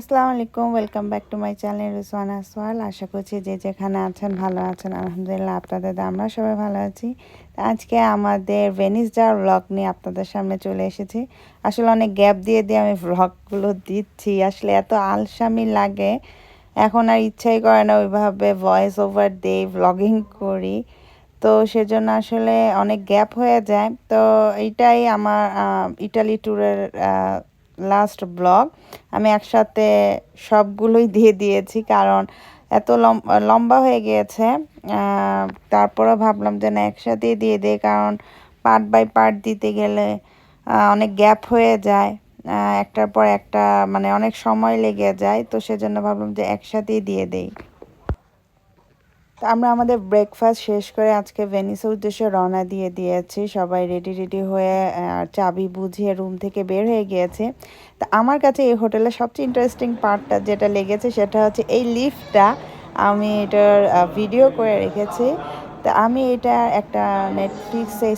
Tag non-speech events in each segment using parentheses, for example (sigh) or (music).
আসসালামু আলাইকুম welcome back to my channel Rizwana সোয়াল আশা করছি যে যেখানে আছেন, ভালো আছেন। আলহামদুলিল্লাহ, আপনাদের আমরা সবাই ভালো আছি। আজকে আমাদের ভেনিস যাওয়ার ব্লগ নিয়ে আপনাদের সামনে চলে এসেছি। আসলে অনেক গ্যাপ দিয়ে দিয়ে আমি ব্লগগুলো দিচ্ছি। আসলে এত আলসামি লাগে। এখন আর ইচ্ছাই করে না ওইভাবে ভয়েস ওভার দিয়ে ব্লগিং করি। তো সেজন্য আসলে অনেক গ্যাপ হয়ে যায়। তো এইটাই আমার ইটালি ট্যুরের লাস্ট ব্লগ আমি একসাথে সবগুলোই দিয়ে দিয়েছি কারণ এত লম্বা হয়ে গিয়েছে। তারপরে ভাবলাম যে না একসাথেই দিয়ে দিই কারণ পার্ট বাই পার্ট দিতে গেলে অনেক গ্যাপ হয়ে যায়। একটার পর একটা মানে অনেক সময় লেগে যায়, তো সেজন্য ভাবলাম যে একসাথেই দিয়ে দেই। তো আমরা আমাদের ব্রেকফাস্ট শেষ করে আজকে ভেনিসের উদ্দেশ্যে রওনা দিয়ে দিয়েছি। সবাই রেডি রেডি হয়ে চাবি বুঝিয়ে রুম থেকে বের হয়ে গিয়েছে। তা আমার কাছে এই হোটেলের সবচেয়ে ইন্টারেস্টিং পার্টটা যেটা লেগেছে সেটা হচ্ছে এই লিফটটা আমি এটার ভিডিও করে রেখেছি। তা আমি এটা একটা নেটফ্লিক্সে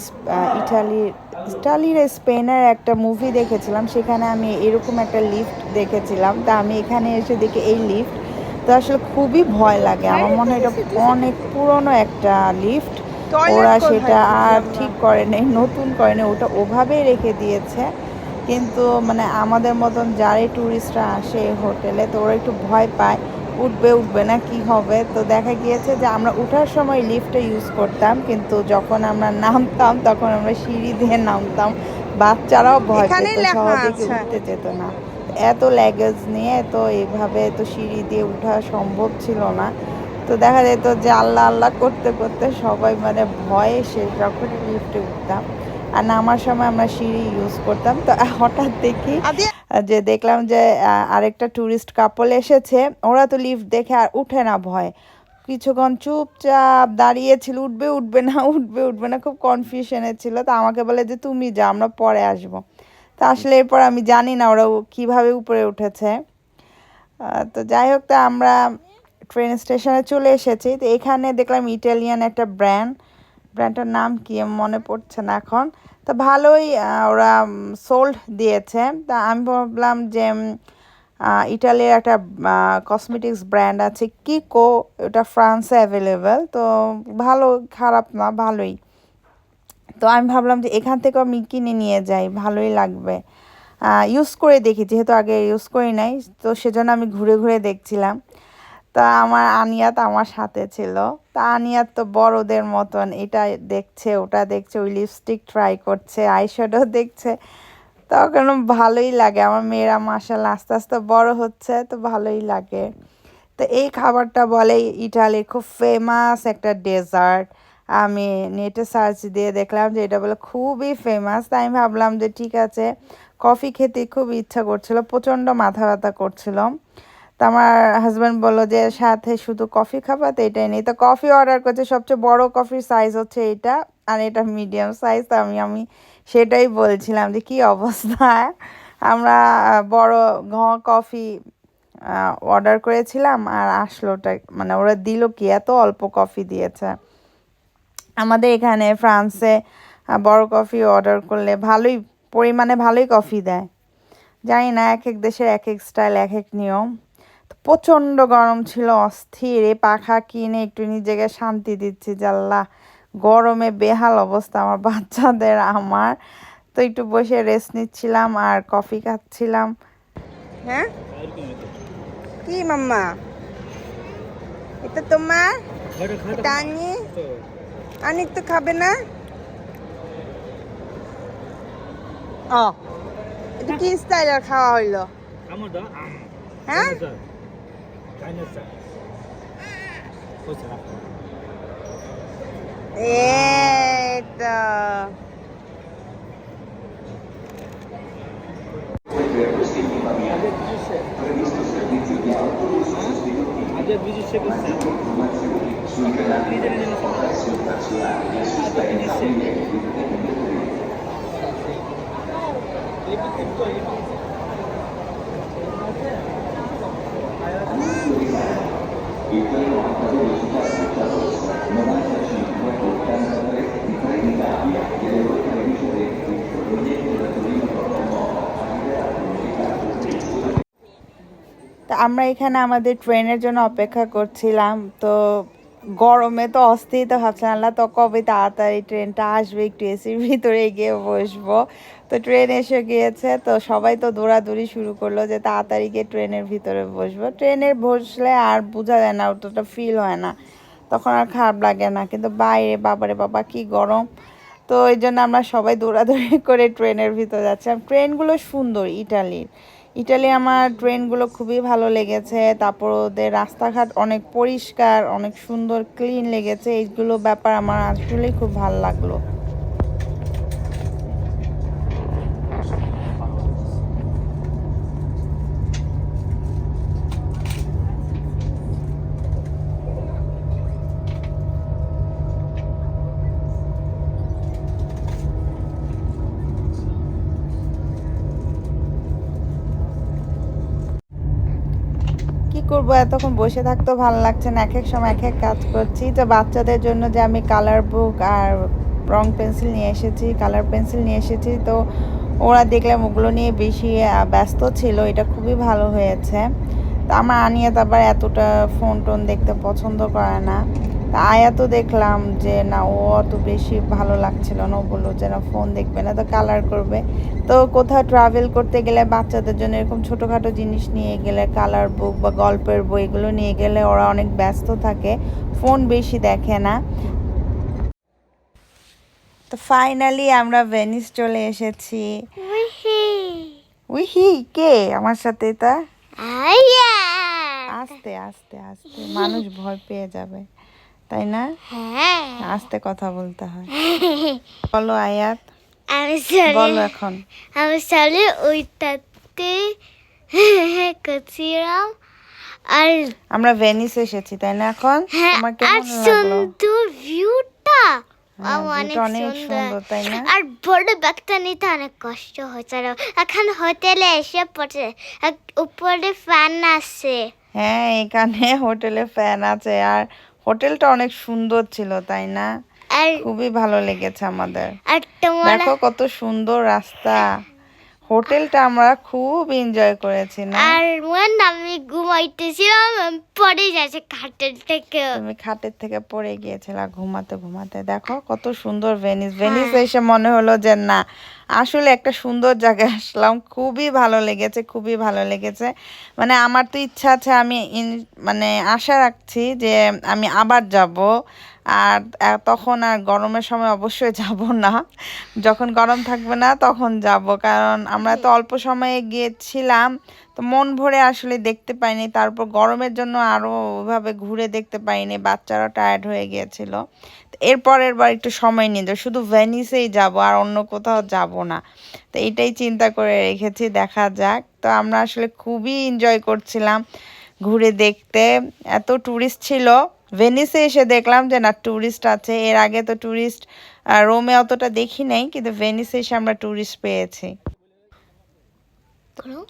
ইটালির ইটালির স্পেনের একটা মুভি দেখেছিলাম। সেখানে আমি এরকম একটা লিফট দেখেছিলাম। তা আমি এখানে এসে দেখি এই লিফট তো আসলে খুবই ভয় লাগে। আমার মনে হয় এটা অনেক পুরনো একটা লিফট ওরা সেটা আর ঠিক করে নেই নতুন করে নেই ওটা ওভাবেই রেখে দিয়েছে। কিন্তু মানে আমাদের মতন যারাই ট্যুরিস্টরা আসে হোটেলে তো ওরা একটু ভয় পায় উঠবে উঠবে না কি হবে? তো দেখা গিয়েছে যে আমরা উঠার সময় লিফটটা ইউজ করতাম কিন্তু যখন আমরা নামতাম তখন আমরা সিঁড়ি দিয়ে নামতাম। বাচ্চারাও ভয় পেত সহজে উঠতে যেত না। এত ল্যাগেজ নিয়ে তো এইভাবে তো সিঁড়ি দিয়ে ওঠা সম্ভব ছিল না। তো দেখা যেত যে আল্লাহ আল্লাহ করতে করতে সবাই মানে ভয়ে সে যখনই লিফটে উঠতাম। আর নামার সময় আমরা সিঁড়ি ইউজ করতাম। তো হঠাৎ দেখি যে দেখলাম যে আরেকটা ট্যুরিস্ট কাপল এসেছে। ওরা তো লিফট দেখে আর উঠে না ভয়। কিছুক্ষণ চুপচাপ দাঁড়িয়েছিল উঠবে উঠবে না উঠবে উঠবে না খুব কনফিউশনে ছিল। তো আমাকে বলে যে তুমি যা আমরা পরে আসব। তা আসলে এরপর আমি জানি না ওরা কীভাবে উপরে উঠেছে। তো যাই হোক, তা আমরা ট্রেন স্টেশনে চলে এসেছি। তো এখানে দেখলাম ইটালিয়ান একটা ব্র্যান্ড ব্র্যান্ডটার নাম কি মনে পড়ছে না এখন। তো ভালোই ওরা সোল্ড দিয়েছে। তা আমি ভাবলাম যে ইটালির একটা কসমেটিক্স ব্র্যান্ড আছে। কিকো ওটা ফ্রান্সে অ্যাভেলেবেল তো ভালো, খারাপ না, ভালোই। তো আমি ভাবলাম যে এখান থেকে আমি কিনে নিয়ে যাই, ভালোই লাগবে। ইউজ করে দেখি, যেহেতু আগে ইউজ করি নাই, তো সেজন্য আমি ঘুরে ঘুরে দেখছিলাম। তা আমার আনিয়াত আমার সাথে ছিল। তা আনিয়াত তো বড়দের মতন, এটা দেখছে, ওটা দেখছে, ওই লিপস্টিক ট্রাই করছে আইশ্যাডো দেখছে। তখন ভালোই লাগে, আমার মেয়েরা মাসাল আস্তে আস্তে বড় হচ্ছে, তো ভালোই লাগে। তো এই খাবারটা বলে ইটালির খুব ফেমাস একটা ডেজার্ট আমি নেটে সার্চ দিয়ে দেখলাম যে এটা বলে খুবই ফেমাস তাই আমি ভাবলাম যে ঠিক আছে কফি খেতে খুব ইচ্ছা করছিল, প্রচণ্ড মাথা ব্যথা করছিল। তো আমার হাজব্যান্ড বলল যে, সাথে শুধু কফি খাবা তো এটাই নেই। তো কফি অর্ডার করছে, সবচেয়ে বড় কফির সাইজ হচ্ছে এটা, আর এটা মিডিয়াম সাইজ তো আমি আমি সেটাই বলছিলাম যে কি অবস্থা। আমরা বড় ঘ কফি অর্ডার করেছিলাম, আর আসলোটা মানে ওরা দিল কি, এত অল্প কফি দিয়েছে। আমাদের এখানে ফ্রান্সে বড় কফি অর্ডার করলে ভালোই পরিমাণে ভালোই কফি দেয়। জানি না এক এক দেশের এক এক স্টাইল এক এক নিয়ম। তো প্রচণ্ড গরম ছিল অস্থির। এ পাখা কিনে একটু নিজেকে শান্তি দিচ্ছি জাল্লা গরমে বেহাল অবস্থা আমার বাচ্চাদের আমার। তো একটু বসে রেস্ট নিচ্ছিলাম আর কফি খাচ্ছিলাম। হ্যাঁ? কি মাম্মা? এটা তোমার? এটা আনিক তো খাবে না? ও এটা কি স্টাইলের খাওয়া হইল? হ্যাঁ? এটা Adesso dice che sul canale di informazione nazionale Il treno a velocità 95 83 di Trenitalia e le rotte precedenti provenienti da Torino a Roma arriveranno in ritardo তো আমরা এখানে আমাদের ট্রেনের জন্য অপেক্ষা করছিলাম তো গরমে তো অস্থির, তো ভাবছিলাম, আল্লাহ, তো কবে তাড়াতাড়ি ট্রেনটা আসবে? একটু এসির ভিতরে গিয়ে বসবো। তো ট্রেন এসে গিয়েছে, তো সবাই তো দৌড়াদৌড়ি শুরু করল যে তাড়াতাড়ি গিয়ে ট্রেনের ভিতরে বসবো। ট্রেনে বসলে আর বোঝা যায় না, অতটা ফিল হয় না। তখন আর খারাপ লাগে না, কিন্তু বাইরে, বাবারে বাবা, কি গরম। তো এই জন্য আমরা সবাই দৌড়াদৌড়ি করে ট্রেনের ভিতর যাচ্ছিলাম। ট্রেনগুলো সুন্দর, ইটালির। ইটালি আমার ট্রেনগুলো খুবই ভালো লেগেছে, তারপর ওদের রাস্তাঘাট অনেক পরিষ্কার, অনেক সুন্দর, ক্লিন লেগেছে, এইগুলো ব্যাপার আমার আসলেই খুব ভালো লাগল। করব? এতক্ষণ বসে থাকতেও ভালো লাগছে না। এক এক সময় এক এক কাজ করছি। তো বাচ্চাদের জন্য যে আমি কালার বুক আর রং পেন্সিল নিয়ে এসেছি কালার পেন্সিল নিয়ে এসেছি, তো ওরা দেখলাম ওগুলো নিয়ে বেশি ব্যস্ত ছিল। এটা খুবই ভালো হয়েছে। তা আমার আনিয়া তো আবার এতটা ফোন টোন দেখতে পছন্দ করে না। আয়া তো দেখলাম যে না ও অত বেশি ভালো লাগছিল না। ও বলল যে না ফোন দেখবে না তো কালার করবে। তো কোথাও ট্রাভেল করতে গেলে বাচ্চাদের জন্য এরকম ছোটোখাটো জিনিস নিয়ে গেলে কালার বুক বা গল্পের বই এগুলো নিয়ে গেলে ওরা অনেক ব্যস্ত থাকে ফোন বেশি দেখে না। তো ফাইনালি আমরা ভেনিস চলে এসেছি। উইহি কে? আমার সাথে তা? আস্তে আস্তে আস্তে। মানুষ ভয় পেয়ে যাবে। তাই না? হ্যাঁ। আস্তে কথা বলতে হয়। বলো আয়াত। আমি বলো এখন। আমি সালে ওইটাতে করছিলাম আর আমরা ভেনিস এসেছি তাই না এখন? হ্যাঁ তোমার কেমন লাগল? সুন্দর ভিউটা হ্যাঁ, অনেক সুন্দর। সুন্দর তাই না? আর বড় ব্যাগটা নিতে অনেক কষ্ট হয়েছিল এখন হোটেলে এসে পড়ছে। উপরে ফ্যান আছে। হ্যাঁ এখানে হোটেলে ফ্যান আছে। আর হোটেলটা অনেক সুন্দর ছিল তাই না? খুবই ভালো লেগেছে আমাদের। দেখো কত সুন্দর রাস্তা। হোটেলটা আমরা খুব এনজয় করেছি না? আর when আমি ঘুমাইতেছিলাম পড়ে যাচ্ছে খাটের থেকে। তুমি খাটের থেকে পড়ে গিয়েছিলা ঘুমাতে ঘুমাতে। দেখো কত সুন্দর ভেনিস ভেনিস এসে মনে হলো যে না আসলে একটা সুন্দর জায়গায় (laughs) আসলাম। খুবই ভালো লেগেছে খুবই ভালো লেগেছে। মানে আমার তো ইচ্ছা আছে আমি মানে আশা রাখছি যে আমি আবার যাব। আর তখন আর গরমের সময় অবশ্যই (laughs) যাব না। যখন গরম থাকবে না তখন যাব। কারণ আমরা তো অল্প সময়ে গিয়েছিলাম। তো মন ভরে আসলে দেখতে পাইনি। তারপর গরমের জন্য আরও ওইভাবে ঘুরে দেখতে পাইনি। বাচ্চারা টায়ার্ড হয়ে গিয়েছিল। এরপরের বার একটু সময় নিয়ে যাব শুধু ভেনিসেই যাব আর অন্য কোথাও যাব না। তো এটাই চিন্তা করে রেখেছি, দেখা যাক। তো আমরা আসলে খুবই এনজয় করছিলাম ঘুরে দেখতে। এত ট্যুরিস্ট ছিল। ভেনিসে এসে দেখলাম যে না ট্যুরিস্ট আছে। এর আগে তো ট্যুরিস্ট রোমে অতটা দেখি নাই, কিন্তু ভেনিসে এসে আমরা ট্যুরিস্ট পেয়েছি।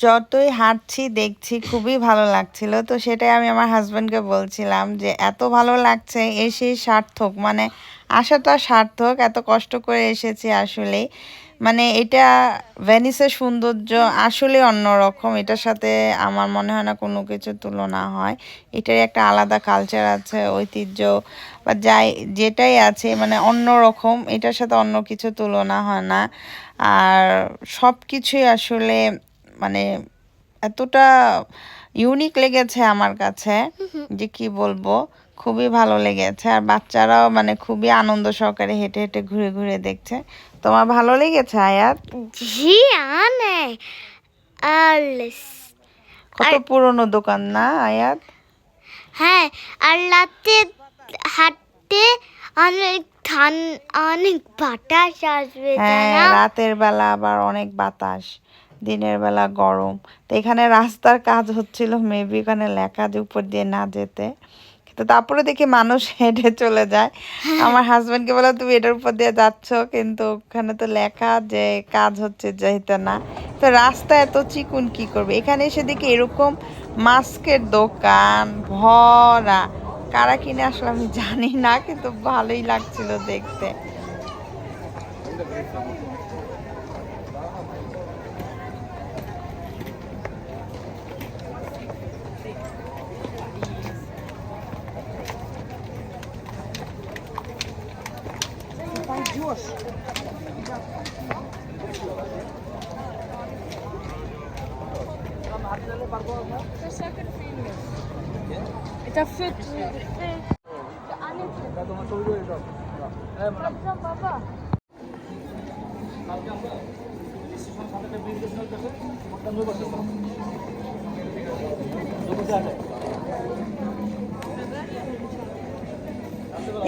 যতই হাঁটছি, দেখছি, খুবই ভালো লাগছিল। তো সেটাই আমি আমার হাজব্যান্ডকে বলছিলাম যে, এত ভালো লাগছে এসে সার্থক। মানে আসাটা সার্থক, এত কষ্ট করে এসেছি আসলে। মানে এটা ভেনিসের সৌন্দর্য আসলে অন্যরকম। এটার সাথে আমার মনে হয় না কোনো কিছু তুলনা হয়। এটার একটা আলাদা কালচার আছে, ঐতিহ্য বা যাই, যেটাই আছে মানে অন্যরকম। এটার সাথে অন্য কিছু তুলনা হয় না। আর সব কিছুই আসলে মানে এতটা ইউনিক লেগেছে আমার কাছে যে কি বলব খুবই ভালো লেগেছে। আর বাচ্চারাও মানে খুবই আনন্দ সহকারে হেঁটে হেঁটে ঘুরে ঘুরে দেখছে। তোমার ভালো লেগেছে আয়াত? জি অনেক কত পুরনো দোকান না আয়াত? হ্যাঁ আর রাতে হাঁটতে অনেক ঠান অনেক বাতাস আসবে হ্যাঁ রাতের বেলা আবার অনেক বাতাস। দিনের বেলা গরম। তো এখানে রাস্তার কাজ হচ্ছিল মেবি ওখানে লেখা যে উপর দিয়ে না যেতে। কিন্তু তারপরে দেখি মানুষ (laughs) হেঁটে চলে যায়। আমার হাজবেন্ডকে বলে তুমি এটার উপর দিয়ে যাচ্ছ কিন্তু ওখানে তো লেখা যে কাজ হচ্ছে যেতে না। তো রাস্তা এত চিকুন কি করবে? এখানে এসে দেখি এরকম মাস্কের দোকান ভরা। কারা কিনে আসলে আমি জানি না কিন্তু ভালোই লাগছিল দেখতে। ঘোষ এটা ফিট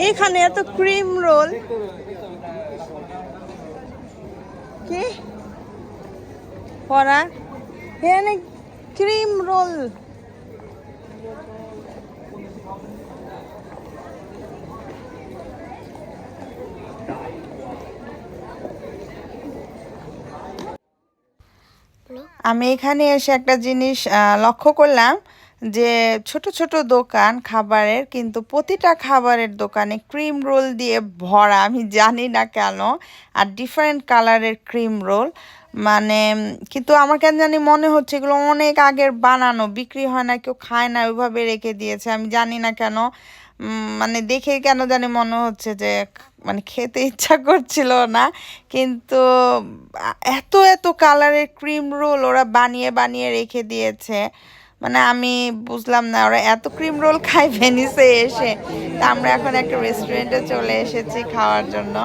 এখানে এত ক্রিম রোল কি? পড়া? এখানে ক্রিম রোল। আমি এখানে এসে একটা জিনিস লক্ষ্য করলাম। যে ছোট ছোট দোকান খাবারের, কিন্তু প্রতিটা খাবারের দোকানে ক্রিম রোল দিয়ে ভরা, আমি জানি না কেন, আর ডিফারেন্ট কালারের ক্রিম রোল মানে কিন্তু আমার কেন জানি মনে হচ্ছে এগুলো অনেক আগের বানানো, বিক্রি হয় না, কেউ খায় না, ওইভাবে রেখে দিয়েছে, আমি জানি না কেন মানে দেখে কেন জানি মনে হচ্ছে যে মানে খেতে ইচ্ছা করছিল না, কিন্তু এত এত কালারের ক্রিম রোল ওরা বানিয়ে বানিয়ে রেখে দিয়েছে মানে আমি বুঝলাম না ওরা এত ক্রিম রোল খাই ভেনিসে এসে। তা আমরা এখন একটা রেস্টুরেন্টে চলে এসেছি খাওয়ার জন্য।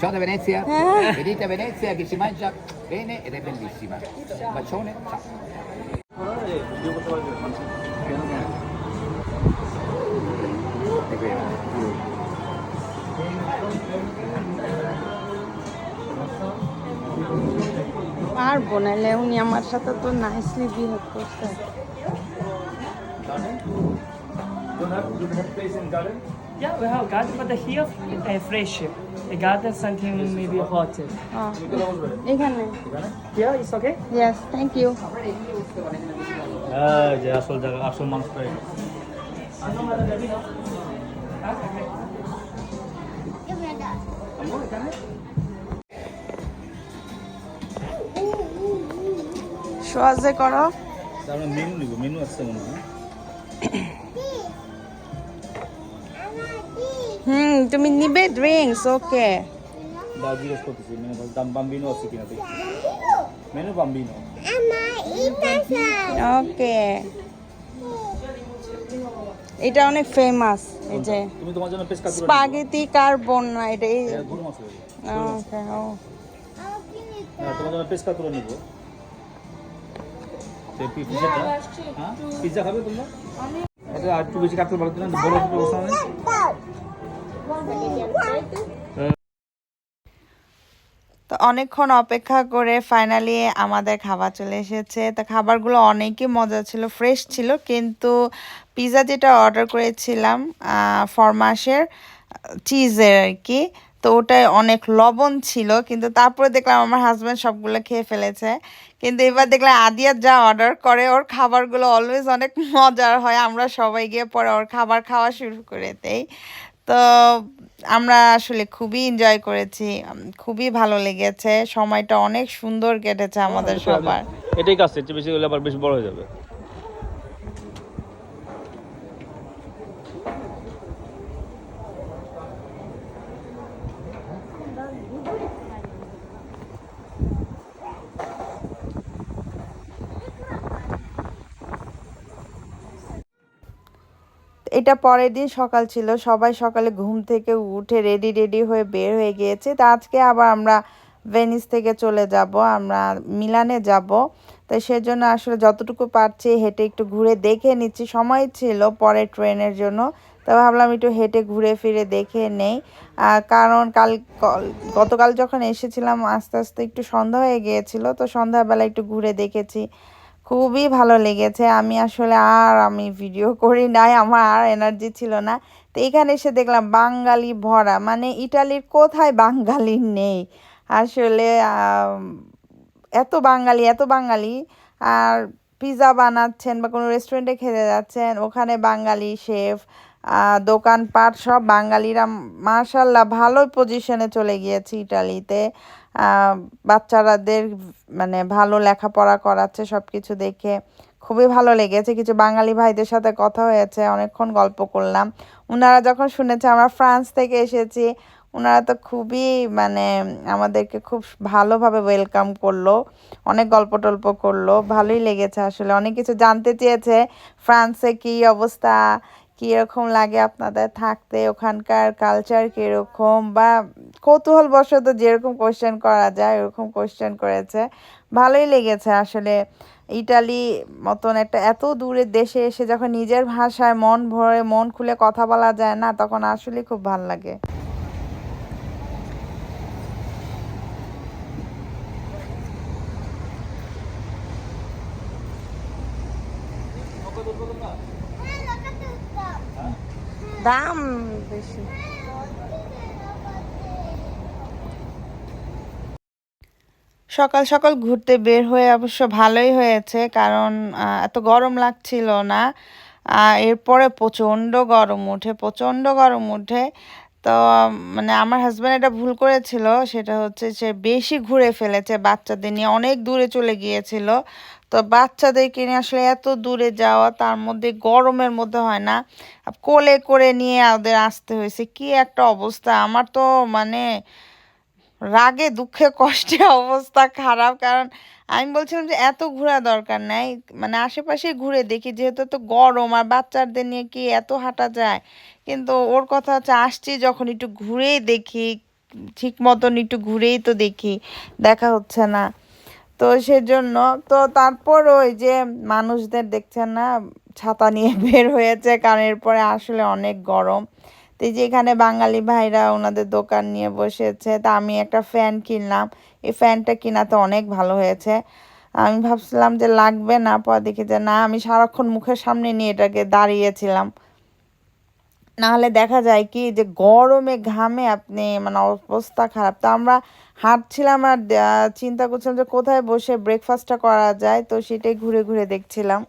Ciao da Venezia, ah. venite a Venezia che si mangia bene ed è bellissima. Bacione, ciao. পারব নাহলে উনি আমার সাথে তো নাইসলি বিহেভ করছে Yeah, we have garden, but here uh, fresh. The garden something maybe hot. এখানে Here is okay. Yes thank you হ্যাঁ যে আসল জায়গা আসল মানুষটাই সোয়াজে করো মেনু নিব মেনু আসছে মনে হয় হুম তুমি নিবে ড্রিঙ্কস ওকে দাও জিজ্ঞেস করতেছি মেনু দাম বাম্বিনো আছে কিনা দেখি মেনু বাম্বিনো ওকে এটা অনেক ফেমাস এই যে তুমি তোমার জন্য পেস্কা করে স্পাগেতি কার্বন না এটা এই। ওকে ও তোমার জন্য পেস্কা করে নিব সেই পিজাটা হ্যাঁ পিজা খাবে তোমরা? এটা আর একটু বেশি কাটতে পারতো না বড় অবস্থা নেই তো অনেকক্ষণ অপেক্ষা করে ফাইনালি আমাদের খাবার চলে এসেছে। তো খাবারগুলো অনেকই মজা ছিল ফ্রেশ ছিল, কিন্তু পিৎজা যেটা অর্ডার করেছিলাম ফরমাসের চিজের আর কি, তো ওটায় অনেক লবণ ছিল, কিন্তু তারপরে দেখলাম আমার হাজব্যান্ড সবগুলো খেয়ে ফেলেছে। কিন্তু এবার দেখলাম আদিয়া যা অর্ডার করে, ওর খাবারগুলো অলওয়েজ অনেক মজার হয়। আমরা সবাই গিয়ে পরে ওর খাবার খাওয়া শুরু করে দেই। তো আমরা আসলে খুবই এনজয় করেছি খুবই ভালো লেগেছে সময়টা অনেক সুন্দর কেটেছে আমাদের সবার। এটাই কাজ বেশি হলে আবার বেশ বড় হয়ে যাবে। এটা পরের দিন সকাল ছিল। সবাই সকালে ঘুম থেকে উঠে রেডি রেডি হয়ে বের হয়ে গিয়েছে। তা আজকে আবার আমরা ভেনিস থেকে চলে যাব। আমরা মিলানে যাব। তো সেজন্য আসলে যতটুকু পারছি হেঁটে একটু ঘুরে দেখে নিচ্ছি। সময় ছিল পরে ট্রেনের জন্য। তো ভাবলাম একটু হেঁটে ঘুরে ফিরে দেখে নেই। কারণ কল- গতকাল যখন এসেছিলাম, আস্তে আস্তে একটু সন্ধ্যা হয়ে গিয়েছিল। তো সন্ধ্যাবেলা একটু ঘুরে দেখেছি। খুবই ভালো লেগেছে। আমি আসলে আর আমি ভিডিও করি নাই, আমার আর এনার্জি ছিল না। তো এখানে এসে দেখলাম বাঙালি ভরা মানে ইটালির কোথায় বাঙালি নেই? আসলে এত বাঙালি এত বাঙালি, আর পিৎজা বানাচ্ছেন বা কোনো রেস্টুরেন্টে খেতে যাচ্ছেন, ওখানে বাঙালি শেফ দোকানপাট সব বাঙালিরা মার্শাল্লাহ ভালো পজিশনে চলে গিয়েছে ইটালিতে। বাচ্চারাদের মানে ভালো লেখাপড়া করাচ্ছে সব কিছু দেখে খুবই ভালো লেগেছে। কিছু বাঙালি ভাইদের সাথে কথা হয়েছে, অনেকক্ষণ গল্প করলাম। ওনারা যখন শুনেছে, আমরা ফ্রান্স থেকে এসেছি ওনারা তো খুবই মানে আমাদেরকে খুব ভালোভাবে ওয়েলকাম করল, অনেক গল্প টল্প করল। ভালোই লেগেছে আসলে, অনেক কিছু জানতে চেয়েছে, ফ্রান্সে কী অবস্থা কীরকম লাগে আপনাদের থাকতে? ওখানকার কালচার কীরকম? বা কৌতূহলবশত যেরকম কোয়েশ্চেন করা যায়, ওরকম কোয়েশ্চেন করেছে। ভালোই লেগেছে আসলে। ইটালি মতন একটা এত দূরের দেশে এসে যখন নিজের ভাষায় মন ভরে, মন খুলে কথা বলা যায় না, তখন আসলে খুব ভালো লাগে। দাম বেশি সকাল সকাল ঘুরতে বের হয়ে অবশ্য ভালোই হয়েছে, কারণ এত গরম লাগছিল না। এরপরে প্রচণ্ড গরম উঠে, প্রচণ্ড গরম উঠে, তো মানে আমার হাজব্যান্ড এটা ভুল করেছিল, সেটা হচ্ছে সে বেশি ঘুরে ফেলেছে, বাচ্চাদের নিয়ে অনেক দূরে চলে গিয়েছিল। তো বাচ্চাদেরকে নিয়ে আসলে এত দূরে যাওয়া তার মধ্যে গরমের মধ্যে হয় না। কোলে করে নিয়ে ওদের আসতে হয়েছে। কি একটা অবস্থা। আমার তো মানে রাগে, দুঃখে, কষ্টে অবস্থা খারাপ। কারণ আমি বলছিলাম যে এত ঘোরা দরকার নাই। মানে আশেপাশে ঘুরে দেখি, যেহেতু তো গরম আর বাচ্চাদের নিয়ে কি এত হাঁটা যায়। কিন্তু ওর কথা হচ্ছে আসছি যখন একটু ঘুরেই দেখি, ঠিক মতন একটু ঘুরেই তো দেখি, দেখা হচ্ছে না। তো সেজন্য, তো তারপর ওই যে মানুষদের দেখছেন না, ছাতা নিয়ে (laughs) বের হয়েছে, কারণ এরপরে আসলে অনেক গরম। তো যে এখানে বাঙালি ভাইরা ওনাদের দোকান নিয়ে বসেছে, তা আমি একটা ফ্যান কিনলাম। এই ফ্যানটা কিনাতে অনেক ভালো হয়েছে। আমি ভাবছিলাম যে লাগবে না, পর দেখি যে না, আমি সারাক্ষণ মুখের সামনে নিয়ে এটাকে দাঁড়িয়েছিলাম। নাহলে দেখা যায় কি যে গরমে ঘামে আপনি মানে অবস্থা খারাপ। তো আমরা হাঁটছিলাম আর চিন্তা করছিলাম যে কোথায় বসে ব্রেকফাস্টটা করা যায়, তো সেটাই ঘুরে ঘুরে দেখছিলাম।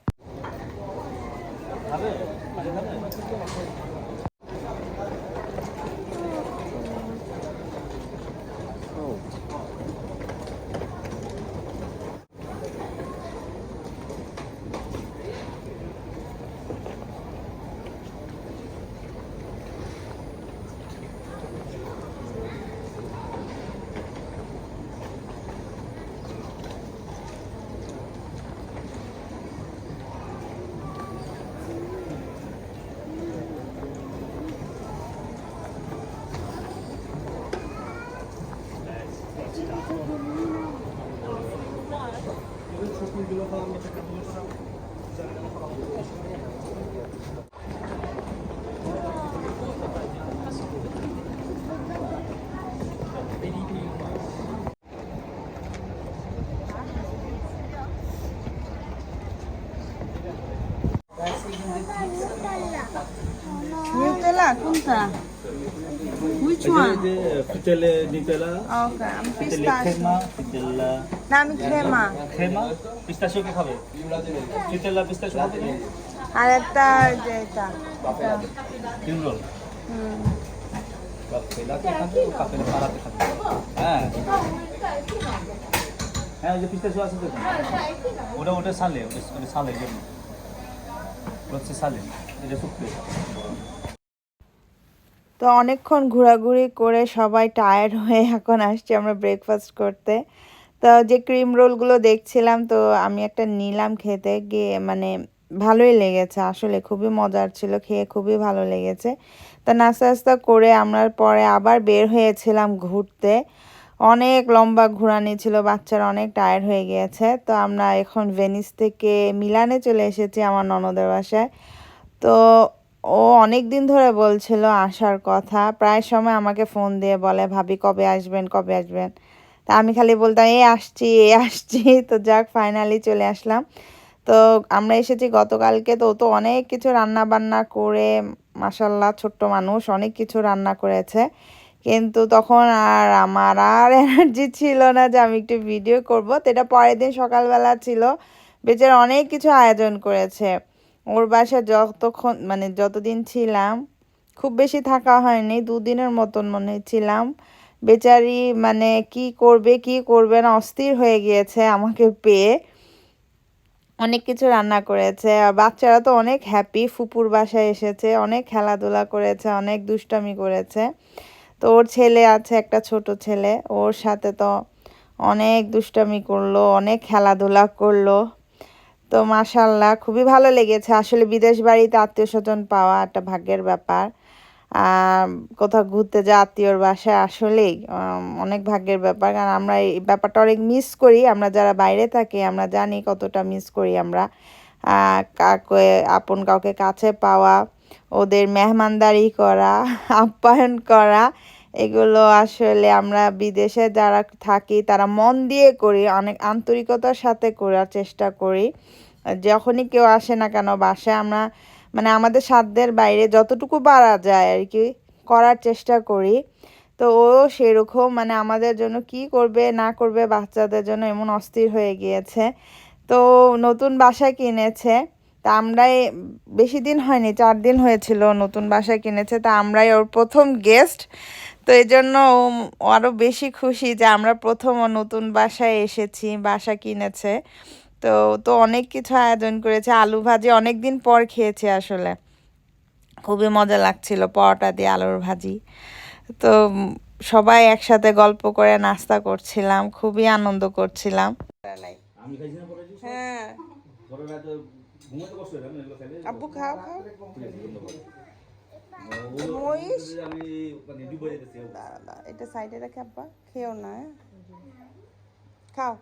Which one? Nutella, Okay, না আমি খেমা কে খাবে? আর একটা যে এটা Cream হুম। কাপেলাতে খাবে, কাপেলা পাড়াতে খাবে। হ্যাঁ। হ্যাঁ, ওই যে আছে। ওটা ওটা সালে, ওটা জন্য। ওটা হচ্ছে সালে, এটা শুকনো। তো অনেকক্ষণ ঘোরাঘুরি করে সবাই টায়ার্ড হয়ে এখন আসছি আমরা ব্রেকফাস্ট করতে। তো যে ক্রিম রোলগুলো দেখছিলাম, তো আমি একটা নিলাম খেতে, গিয়ে মানে ভালোই লেগেছে আসলে, খুবই মজার ছিল, খেয়ে খুবই ভালো লেগেছে। তো নাস্তা নাস্তা করে আমরা পরে আবার বের হয়েছিলাম ঘুরতে। অনেক লম্বা ঘোরানি ছিল, বাচ্চারা অনেক টায়ার্ড হয়ে গিয়েছে। তো আমরা এখন ভেনিস থেকে মিলানে চলে এসেছি আমার ননদের বাসায়। তো ও অনেক দিন ধরে বলছিল আসার কথা। প্রায় সময় আমাকে ফোন দিয়ে বলে, ভাবি, কবে আসবেন? কবে আসবেন? তা আমি খালি বলতাম, এই আসছি এই আসছি। (laughs) তো যাক ফাইনালি চলে আসলাম। তো আমরা এসেছি গতকালকে। তো তো অনেক কিছু রান্না বান্না করে মাসাল্লাহ ছোট্ট মানুষ, অনেক কিছু রান্না করেছে। কিন্তু তখন আর আমার আর এনার্জি ছিল না যে আমি একটু ভিডিও করব। তো এটা পরের দিন সকালবেলা ছিল। বেচার অনেক কিছু আয়োজন করেছে। ওর বাসা যতক্ষণ মানে যতদিন ছিলাম, খুব বেশি থাকা হয়নি, দুদিনের মতন মনে ছিলাম। বেচারি মানে কি করবে কি করবে না, অস্থির হয়ে গিয়েছে আমাকে পেয়ে। অনেক কিছু রান্না করেছে, আর বাচ্চারা তো অনেক হ্যাপি ফুপুর বাসায় এসেছে, অনেক খেলাধুলা করেছে, অনেক দুষ্টামি করেছে। তো ওর ছেলে আছে, একটা ছোট ছেলে, ওর সাথে তো অনেক দুষ্টামি করল, অনেক খেলাধুলা করল। তো মাশাল্লাহ খুবই ভালো লেগেছে। আসলে বিদেশ বাড়িতে আত্মীয় স্বজন পাওয়া একটা ভাগ্যের ব্যাপার। কোথাও ঘুরতে যা আত্মীয়র বাসায় আসলেই অনেক ভাগ্যের ব্যাপার। কারণ আমরা এই ব্যাপারটা অনেক মিস করি। আমরা যারা বাইরে থাকি, আমরা জানি কতটা মিস করি আমরা। কাউকে, আপন কাউকে কাছে পাওয়া, ওদের মেহমানদারি করা, (laughs) আপ্যায়ন করা, এগুলো আসলে আমরা বিদেশে যারা থাকি, তারা মন দিয়ে করি, অনেক আন্তরিকতার সাথে করার চেষ্টা করি। যখনই কেউ আসে না কেন বাসায় আমরা মানে আমাদের সাধ্যের বাইরে যতটুকু পারা যায় আর কি, করার চেষ্টা করি। তো ও সেরকম মানে আমাদের জন্য কি করবে, না করবে বাচ্চাদের জন্য এমন অস্থির হয়ে গিয়েছে। তো নতুন বাসা কিনেছে, তা আমরাই, বেশি দিন হয়নি, চার দিন হয়েছিল নতুন বাসা কিনেছে, তা আমরাই ওর প্রথম গেস্ট তো এই জন্য আরও বেশি খুশি যে আমরা প্রথম নতুন বাসায় এসেছি, বাসা কিনেছে। তো তো অনেক কিছু আয়োজন করেছে। আলু ভাজি অনেক দিন পর খেয়েছি আসলে। খুবই মজা লাগছিল পরোটা দিয়ে আলুর ভাজি। তো সবাই একসাথে গল্প করে নাস্তা করছিলাম খুবই আনন্দ করছিলাম। হ্যাঁ। হয় আব্বু খাও খাও। মহিষ। এটা সাইডে রেখে আব্বা খেও না? খাও।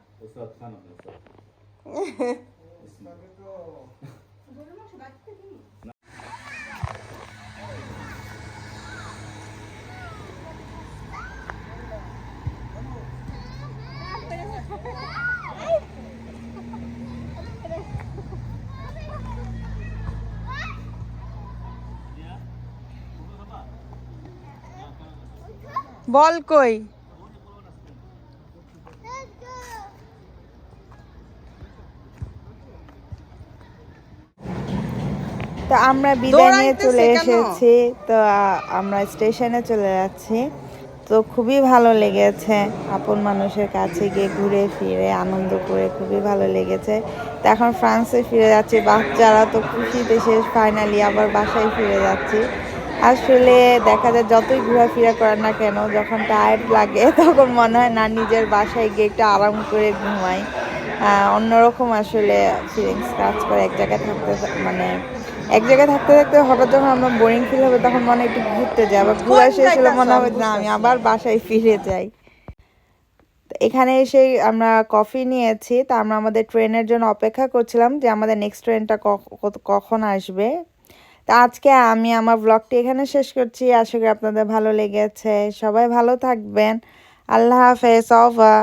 বল কই? তো আমরা বিদায় নিয়ে চলে এসেছি। তো আমরা স্টেশনে চলে যাচ্ছি। তো খুবই ভালো লেগেছে আপন মানুষের কাছে গিয়ে ঘুরে ফিরে আনন্দ করে খুবই ভালো লেগেছে। তো এখন ফ্রান্সে ফিরে যাচ্ছি বাচ্চারা তো খুশিতে শেষ ফাইনালি আবার বাসায় ফিরে যাচ্ছি। আসলে দেখা যায় যতই ঘোরাফেরা করার না কেন যখন টায়ার্ড লাগে (laughs) তখন মনে হয় না নিজের বাসায় গিয়ে একটু আরাম করে ঘুমাই। অন্যরকম আসলে ফিলিংস কাজ করে এক জায়গায় থাকতে মানে এক জায়গায় থাকতে থাকতে হঠাৎ যখন আমার বোরিং ফিল হবে তখন মনে একটু ঘুরতে যাই আবার ঘুরে শেষ হলে মনে হবে না আমি আবার বাসায় ফিরে যাই। এখানে এসে আমরা কফি নিয়েছি তা আমরা আমাদের ট্রেনের জন্য অপেক্ষা করছিলাম যে আমাদের নেক্সট ট্রেনটা কখন আসবে। তা আজকে আমি আমার ব্লগটি এখানে শেষ করছি আশা করি আপনাদের ভালো লেগেছে সবাই ভালো থাকবেন আল্লাহ হাফেজ অফা।